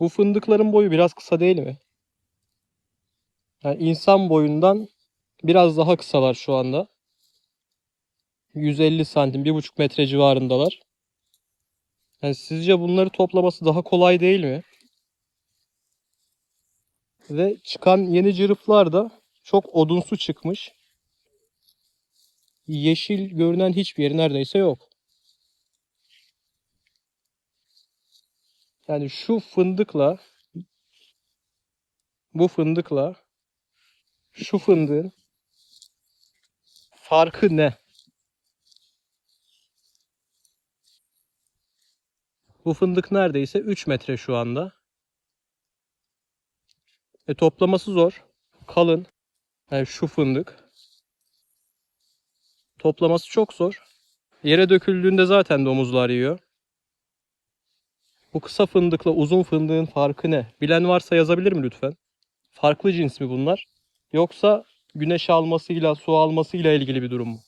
Bu fındıkların boyu biraz kısa değil mi? Yani insan boyundan biraz daha kısalar şu anda. 150 santim, 1,5 metre civarındalar. Yani sizce bunları toplaması daha kolay değil mi? Ve çıkan yeni cırıflar da çok odunsu çıkmış. Yeşil görünen hiçbir yeri neredeyse yok. Yani şu fındıkla bu fındıkla şu fındığın farkı ne? Bu fındık neredeyse 3 metre şu anda. E toplaması zor. Kalın. Yani şu fındık. Toplaması çok zor. Yere döküldüğünde zaten domuzlar yiyor. Bu kısa fındıkla uzun fındığın farkı ne? Bilen varsa yazabilir mi lütfen? Farklı cins mi bunlar? Yoksa güneş almasıyla, su almasıyla ilgili bir durum mu?